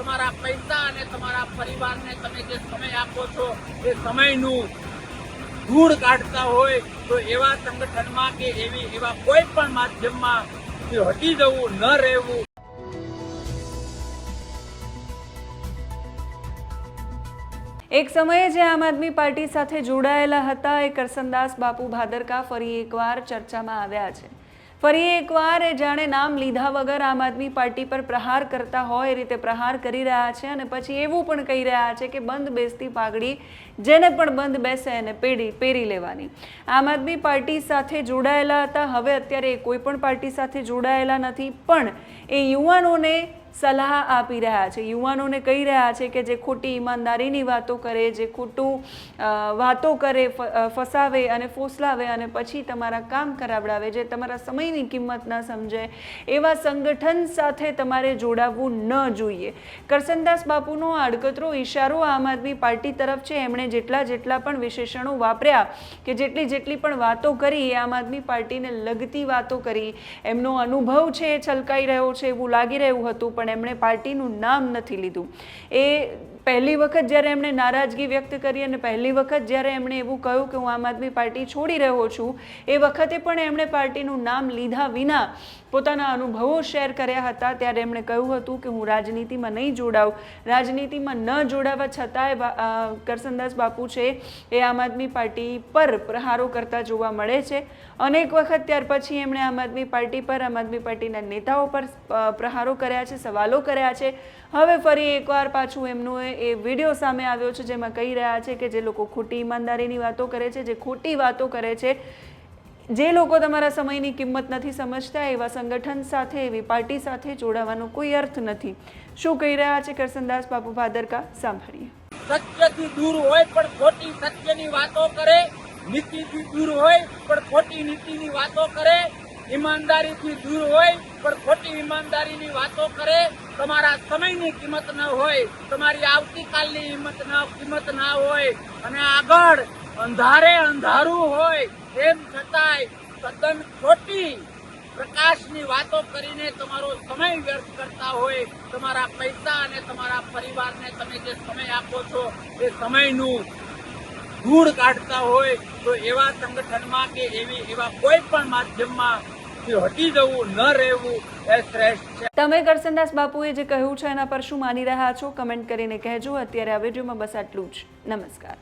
તમારા પૈસા અને તમારા પરિવારને તમે જે સમય આપો છો, એ સમયનું ધૂળ કાઢતા હોય તો એવા સંગઠનમાં કે એવી, એવા કોઈ પણ માધ્યમમાં હટી જવું, ન રહેવું. એક સમયે જે આમ આદમી પાર્ટી સાથે જોડાયેલા હતા, એ કરસનદાસ બાપુ ભાદરકા ફરી એકવાર ચર્ચામાં આવ્યા છે. ફરી એકવાર જાણે નામ લીધા વગર આમ આદમી પાર્ટી પર પ્રહાર કરતા હોય એ રીતે પ્રહાર કરી રહ્યા છે અને પછી એવું પણ કહી રહ્યા છે કે બંધ બેસતી પાઘડી જેને પણ બંધ બેસે એને પેઢી પહેરી લેવાની. આમ આદમી પાર્ટી સાથે જોડાયેલા હતા. હવે અત્યારે એ કોઈ પણ પાર્ટી સાથે જોડાયેલા નથી. પણ એ યુવાનોને સલાહ આપી રહ્યા છે. યુવાનોને કહી રહ્યા છે કે જે ખોટી ઈમાનદારીની વાતો કરે, જે ખોટું વાતો કરે ફસાવે અને ફોસલાવે અને પછી તમારા કામ કરાવડાવે, જે તમારા સમયની કિંમત ન સમજે, એવા સંગઠન સાથે તમારે જોડાવવું ન જોઈએ. કરસનદાસ બાપુનો આડકતરો ઈશારો આમ આદમી પાર્ટી તરફ છે. એમણે જેટલા જેટલા પણ વિશેષણો વાપર્યા કે જેટલી જેટલી પણ વાતો કરી, એ આમ આદમી પાર્ટીને લગતી વાતો કરી. એમનો અનુભવ છે એ છલકાઈ રહ્યો છે, એવું લાગી રહ્યું હતું પણ એમણે પાર્ટીનું નામ નથી લીધું. એ પહેલી વખત જ્યારે એમણે નારાજગી વ્યક્ત કરી અને પહેલી વખત જ્યારે એમણે એવું કહ્યું કે હું આમ આદમી પાર્ટી છોડી રહ્યો છું, એ વખતે પણ એમણે પાર્ટીનું નામ લીધા વિના પોતાના અનુભવો શેર કર્યા હતા. ત્યારે એમણે કહ્યું હતું કે હું રાજનીતિમાં નહીં જોડાઉં. રાજનીતિમાં ન જોડાવા છતાંય કરસનદાસ બાપુ છે એ આમ આદમી પાર્ટી પર પ્રહારો કરતા જોવા મળે છે. અનેક વખત ત્યાર પછી એમણે આમ આદમી પાર્ટી પર, આમ આદમી પાર્ટીના નેતાઓ પર પ્રહારો કર્યા છે, સવાલો કર્યા છે. હવે ફરી એકવાર પાછું એમનું એ- એ વીડિયો સામે આવ્યો છે જેમાં કહી રહ્યા છે કે જે લોકો ખોટી ઈમાનદારીની વાતો કરે છે, જે ખોટી વાતો કરે છે, જે લોકો તમારા સમયની કિંમત નથી સમજતા, એવા સંગઠન સાથે, એવી પાર્ટી સાથે જોડાવાનો કોઈ અર્થ નથી. શું કહી રહ્યા છે કરસનદાસ બાપુ ભાદરકા? સાંભળીએ. સત્યથી દૂર હોય પણ ખોટી સત્યની વાતો કરે, નીતિથી દૂર હોય પણ ખોટી નીતિની વાતો કરે ઈમાનદારીથી દૂર હોય, પણ ખોટી ઈમાનદારીની વાતો કરે, તમારા સમયની કિંમત ન હોય, તમારી આવતીકાલની હિંમત ન, કિંમત ના હોય, અને આગળ અંધારે અંધારું હોય, એમ છતાંય તદ્દન ખોટી પ્રકાશની વાતો કરીને તમારો સમય વ્યર્થ કરતા હોય, તમારા પૈસા અને તમારા પરિવારને તમે જે સમય આપો છો, એ સમયનું ધૂળ કાઢતા હોય, તો એવા સંગઠનમાં કે એવી, એવા કોઈ પણ માધ્યમમાં હટી જવું, ન રહેવું, એ શ્રેષ્ઠ છે. તમે કરસનદાસ બાપુએ જે કહ્યું છે એના પર શું માની રહ્યા છો, કમેન્ટ કરીને કહેજો. અત્યારે આ વિડીયોમાં બસ આટલું જ. નમસ્કાર.